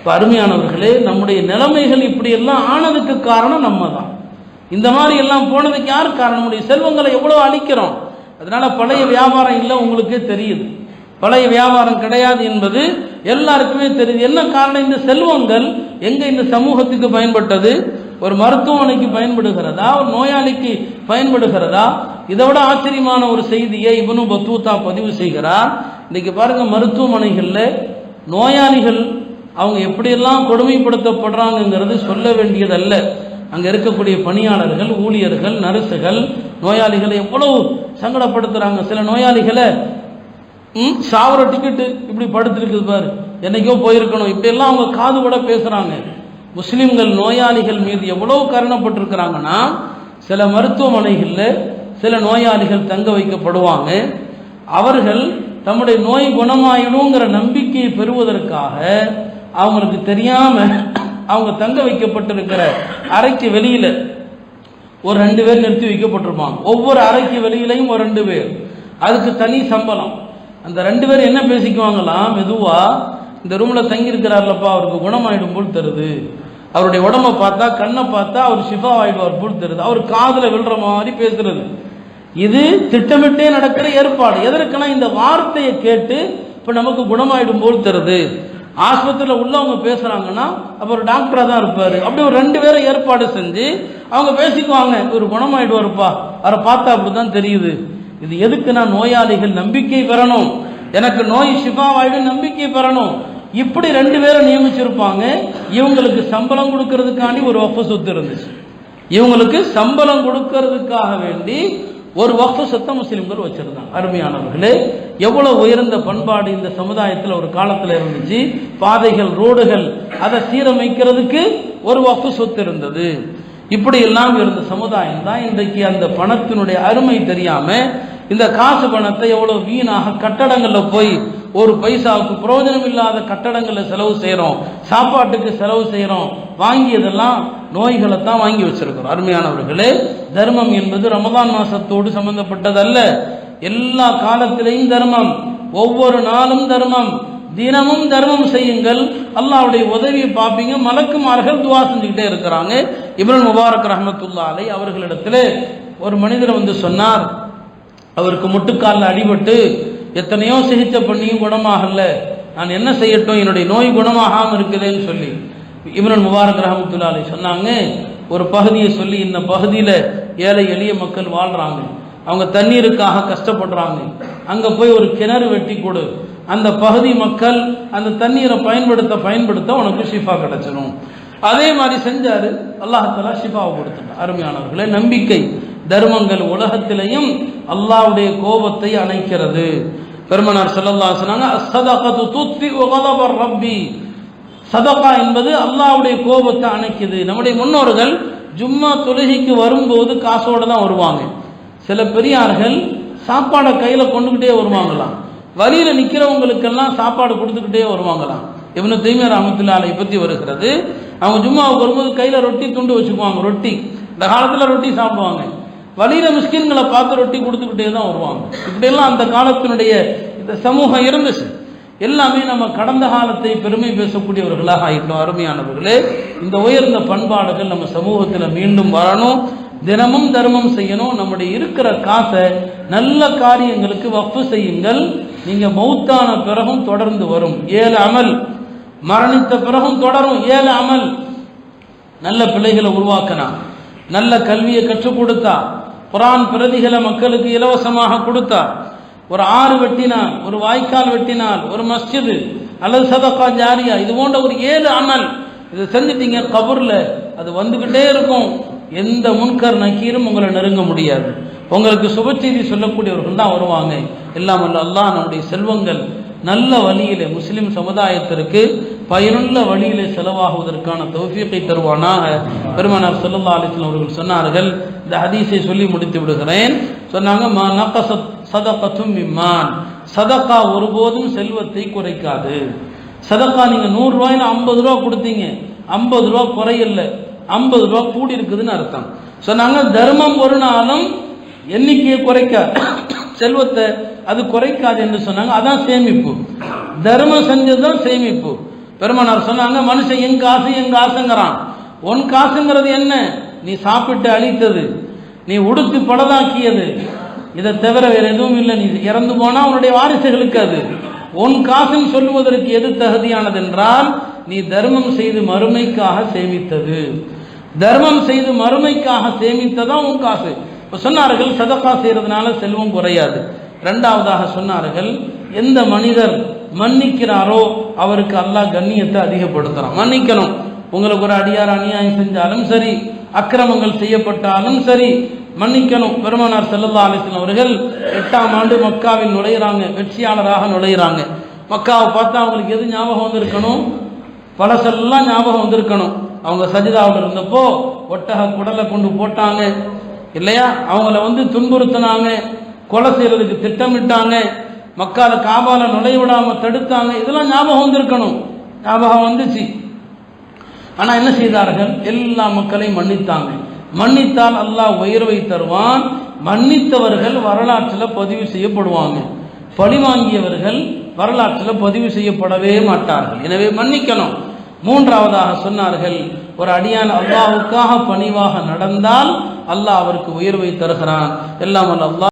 இப்போ அருமையானவர்களே நம்முடைய நிலைமைகள் இப்படியெல்லாம் ஆனதுக்கு காரணம் நம்ம தான் இந்த மாதிரி எல்லாம் போனதுக்கு யார் காரணம்? நம்முடைய செல்வங்களை எவ்வளோ அழிக்கிறோம்? அதனால் பழைய வியாபாரம் இல்லை உங்களுக்கே தெரியுது. பழைய வியாபாரம் கிடையாது என்பது எல்லாருக்குமே தெரியுது. என்ன காரணம்? இந்த செல்வங்கள் எங்கே இந்த சமூகத்துக்கு பயன்பட்டது? ஒரு மருத்துவமனைக்கு பயன்படுகிறதா? ஒரு நோயாளிக்கு பயன்படுகிறதா? இதை விட ஆச்சரியமான ஒரு செய்தியை இவனும் பத்தூத்தா பதிவு செய்கிறார். இன்னைக்கு பாருங்க மருத்துவமனைகளில் நோயாளிகள் அவங்க எப்படியெல்லாம் கொடுமைப்படுத்தப்படுறாங்கங்கிறது சொல்ல வேண்டியதல்ல. அங்கே இருக்கக்கூடிய பணியாளர்கள் ஊழியர்கள் நர்ஸுகள் நோயாளிகளை எவ்வளவு சங்கடப்படுத்துகிறாங்க சில நோயாளிகளை சாவர டிக்கெட்டு இப்படி படுத்துருக்குது பாரு. என்னைக்கோ போயிருக்கணும். இப்படியெல்லாம் அவங்க காது கூட பேசுகிறாங்க முஸ்லீம்கள் நோயாளிகள் மீது எவ்வளோ கருணப்பட்டிருக்கிறாங்கன்னா சில மருத்துவமனைகளில் சில நோயாளிகள் தங்க வைக்கப்படுவாங்க. அவர்கள் தம்முடைய நோய் குணமாயிடுங்கிற நம்பிக்கையை பெறுவதற்காக அவங்களுக்கு தெரியாம அவங்க தங்க வைக்கப்பட்டிருக்கிற அறைக்கு வெளியில ஒரு ரெண்டு பேர் நிறுத்தி வைக்கப்பட்டிருப்பாங்க. ஒவ்வொரு அறைக்கு வெளியிலையும் ஒரு ரெண்டு பேர். அதுக்கு தனி சம்பளம். அந்த ரெண்டு பேர் என்ன பேசிக்குவாங்களாம் மெதுவா இந்த ரூம்ல தங்கி இருக்கிறார்லப்பா அவருக்கு குணமாயிடும் போல் தருது. அவருடைய உடம்பை பார்த்தா கண்ணை பார்த்தா அவர் சிவா ஆயிடுவார் போல் தருது. அவர் காதில் விழுற மாதிரி பேசுறது. இது திட்டமிட்டே நடக்கிற ஏற்பாடு. எதற்குனா இந்த வார்த்தையை கேட்டு இப்ப நமக்கு குணமாயிடும் போல் தருது? ஆஸ்பத்திரியில் உள்ளவங்க பேசுகிறாங்கன்னா அப்போ ஒரு டாக்டராக தான் இருப்பார். அப்படி ஒரு ரெண்டு பேரை ஏற்பாடு செஞ்சு அவங்க பேசிக்குவாங்க ஒரு குணமாயிடுவார்ப்பா. அவரை பார்த்தா அப்படிதான் தெரியுது. இது எதுக்கு நான் நோயாளிகள் நம்பிக்கை பெறணும். எனக்கு நோய் சிபாவாயிடும் நம்பிக்கை பெறணும். இப்படி ரெண்டு பேரை நியமிச்சிருப்பாங்க. இவங்களுக்கு சம்பளம் கொடுக்கறதுக்காண்டி ஒரு வக்ஃபு சொத்து இருந்துச்சு. இவங்களுக்கு சம்பளம் கொடுக்கறதுக்காக வேண்டி ஒரு வக்ஃபு சொத்தை முஸ்லீம்கள் வச்சுருந்தாங்க. அருமையானவர்களே எவ்வளோ உயர்ந்த பண்பாடு இந்த சமுதாயத்தில் ஒரு காலத்தில் இருந்துச்சு. பாதைகள் ரோடுகள் அதை சீரமைக்கிறதுக்கு ஒரு வக்ஃபு சொத்து இருந்தது. இப்படி எல்லாம் இருந்த சமுதாயம் தான் இன்றைக்கு அந்த பணத்தினுடைய அருமை தெரியாமல் இந்த காசு பணத்தை எவ்வளோ வீணாக கட்டடங்களில் போய் ஒரு பைசாவுக்கு பிரயோஜனம் இல்லாத கட்டடங்களில் செலவு செய்கிறோம் சாப்பாட்டுக்கு செலவு செய்கிறோம் வாங்கியதெல்லாம் நோய்களை தான் வாங்கி வச்சிருக்கிறோம். அருமையானவர்களே தர்மம் என்பது ரமதான் மாசத்தோடு சம்பந்தப்பட்டதல்ல. எல்லா காலத்திலையும் தர்மம் ஒவ்வொரு நாளும் தர்மம். தினமும் தர்மம் செய்யுங்கள். அல்லாவுடைய உதவியை பார்ப்பீங்க. மலக்குமார்கள் துவா செஞ்சுக்கிட்டே இருக்கிறாங்க. இப்ரான் முபாரக் ரஹமத்துல்லாலை அவர்களிடத்தில் ஒரு மனிதர் வந்து சொன்னார். அவருக்கு முட்டுக்காலில் அடிபட்டு எத்தனையோ சிகிச்சை பண்ணியும் குணமாகல. நான் என்ன செய்யட்டும்? என்னுடைய நோய் குணமாகாமல் இருக்குதுன்னு சொல்லி இப்ரான் முபாரக் ரஹமத்துல்லாலே சொன்னாங்க. ஒரு பகுதியை சொல்லி இந்த பகுதியில் ஏழை எளிய மக்கள் வாழ்கிறாங்க அவங்க தண்ணீருக்காக கஷ்டப்படுறாங்க. அங்கே போய் ஒரு கிணறு வெட்டி கொடு. அந்த பகுதி மக்கள் அந்த தண்ணீரை பயன்படுத்த பயன்படுத்த உனக்கு ஷிஃபா கிடைச்சிடும் அதே மாதிரி செஞ்சார். அல்லாஹாலா ஷிஃபாவை கொடுத்துட்டான். அருமையானவர்களே நம்பிக்கை. தர்மங்கள் உலகத்திலையும் அல்லாவுடைய கோபத்தை அணைக்கிறது. பெருமனார் செல்லல்லா சொன்னாங்க அஸ்ஸதகத்து துத்ஃபி ரப்பி. சதகா என்பது அல்லாவுடைய கோபத்தை அணைக்குது. நம்முடைய முன்னோர்கள் ஜும்மா தொழுகைக்கு வரும்போது காசோடு தான் வருவாங்க. சில பெரியார்கள் சாப்பாடை கையில் கொண்டுகிட்டே வருவாங்களாம். வழியில் நிற்கிறவங்களுக்கெல்லாம் சாப்பாடு கொடுத்துக்கிட்டே வருவாங்களாம். இவனு தீமிய ராமத்துல்லாலை பற்றி வருகிறது. அவங்க ஜும்மாவுக்கு வரும்போது கையில் ரொட்டி துண்டு வச்சுக்குவாங்க ரொட்டி. இந்த காலத்தில் ரொட்டி சாப்பிடுவாங்க. வழியில் மிஸ்கின்களை பார்த்து ரொட்டி கொடுத்துக்கிட்டே தான் வருவாங்க. இப்படியெல்லாம் அந்த காலத்தினுடைய இந்த சமூகம் இருந்துச்சு. எல்லாமே நம்ம கடந்த காலத்தை பெருமை பேசக்கூடியவர்களாக ஆகிட்டோம் அருமையானவர்களே. இந்த உயர்ந்த பண்பாடுகள் நம்ம சமூகத்தில் மீண்டும் வரணும். தினமும் தர்மம் செய்யணும். நம்முடைய இருக்கிற காசை நல்ல காரியங்களுக்கு வஃப்பு செய்யுங்கள். நீங்கள் மௌத்தான பிறகும் தொடர்ந்து வரும். ஏழு அமல். மரணித்த பிறகும் தொடரும். ஏழு அமல். நல்ல பிள்ளைகளை உருவாக்கினா நல்ல கல்வியை கற்றுக் கொடுத்தா. குரான் பிரதிகளை மக்களுக்கு இலவசமாக கொடுத்தா ஒரு ஆறு வெட்டினால் ஒரு வாய்க்கால் வெட்டினால் ஒரு மஸ்ஜிது அல்லது சதக்கா ஜாரியா இது போன்ற ஒரு ஏழு அமல் இதை செஞ்சிட்டீங்க கபூரில் அது வந்துக்கிட்டே இருக்கும். எந்த முன்கர் நக்கீரும் உங்களை நெருங்க முடியாது. உங்களுக்கு சுப செய்தி சொல்லக்கூடியவர்கள் தான் வருவாங்க. எல்லாம் அல்ல அல்லாஹ் நம்முடைய செல்வங்கள் நல்ல வழியிலே முஸ்லிம் சமுதாயத்திற்கு பயனுள்ள வழியிலே செலவாகுவதற்கான தௌஃபீக்கை தருவானாக பெருமானார் ஸல்லல்லாஹு அலைஹி அவர்கள் சொன்னார்கள். இந்த ஹதீஸை சொல்லி முடித்து விடுகிறேன். சொன்னாங்க மா நகசத் சதகத்தும் இம்மான் சதக்கா ஒருபோதும் செல்வத்தை குறைக்காது. சதக்கா நீங்கள் நூறுரூவாயில் ஐம்பது ரூபா கொடுத்தீங்க. ஐம்பது ரூபா குறையல ஐம்பது ரூபா கூடி இருக்குதுன்னு அர்த்தம். சொன்னாங்க தர்மம் ஒரு நாளும் எண்ணிக்கையை குறைக்க செல்வத்தை அது குறைக்காது என்று சொன்னாங்க. அதான் சேமிப்பு. தர்மம் செஞ்சதுதான் சேமிப்பு. பெருமானார் சொன்னாங்க மனுஷன் என் காசு என் காசுங்கிறான் உன் காசுங்கிறது என்ன? நீ சாப்பிட்டு அழித்தது. நீ உடுத்து படதாக்கியது இதை தவிர வேற எதுவும் இல்லை. நீ இறந்து போனா உன்னுடைய வாரிசுகளுக்கு அது. உன் காசுன்னு சொல்லுவதற்கு எது தகுதியானது என்றால் நீ தர்மம் செய்து மறுமைக்காக சேமித்தது. தர்மம் செய்து மறுமைக்காக சேமித்ததான் உன் காசு. இப்போ சொன்னார்கள் சதக்கா செய்யறதுனால செல்வம் குறையாது. ரெண்டாவதாக சொன்னார்கள் எந்த மனிதர் மன்னிக்கிறாரோ அவருக்கு அல்லாஹ் கண்ணியத்தை அதிகப்படுத்துகிறான் மன்னிக்கணும். உங்களுக்கு ஒரு அடியார் அநியாயம் செஞ்சாலும் சரி அக்கிரமங்கள் செய்யப்பட்டாலும் சரி மன்னிக்கணும். பெருமானார் செல்லல்லா அலிஸ்லாம் அவர்கள் எட்டாம் ஆண்டு மக்காவில் நுழையிறாங்க வெற்றியாளராக நுழையிறாங்க. மக்காவை பார்த்தா அவங்களுக்கு எது ஞாபகம் வந்திருக்கணும்? பழசெல்லாம் ஞாபகம் வந்திருக்கணும். அவங்க சஜிதாவில் இருந்தப்போ ஒட்டக குடலை கொண்டு போட்டாங்க. இல்லையா? அவங்கள வந்து துன்புறுத்தினாங்க. கொலை செய்யறதுக்கு திட்டமிட்டாங்க மக்கால காபால நுழைய விடாம தடுத்தாங்க இதெல்லாம் ஞாபகம் வந்திருக்கணும். ஞாபகம் வந்துச்சு. ஆனா என்ன செய்தார்கள்? எல்லா மக்களையும் மன்னித்தாங்க. மன்னித்தால் அல்லாஹ் உயர்வை தருவான். மன்னித்தவர்கள் வரலாற்றில் பதிவு செய்யப்படுவாங்க. பழி வாங்கியவர்கள் வரலாற்றில் பதிவு செய்யப்படவே மாட்டார்கள். எனவே மன்னிக்கணும். மூன்றாவதாக சொன்னார்கள் ஒரு அடியான் அல்லாவுக்காக பணிவாக நடந்தால் அல்லாஹ் அவருக்கு உயர்வை தருகிறான். எல்லாம் அல்லாஹ்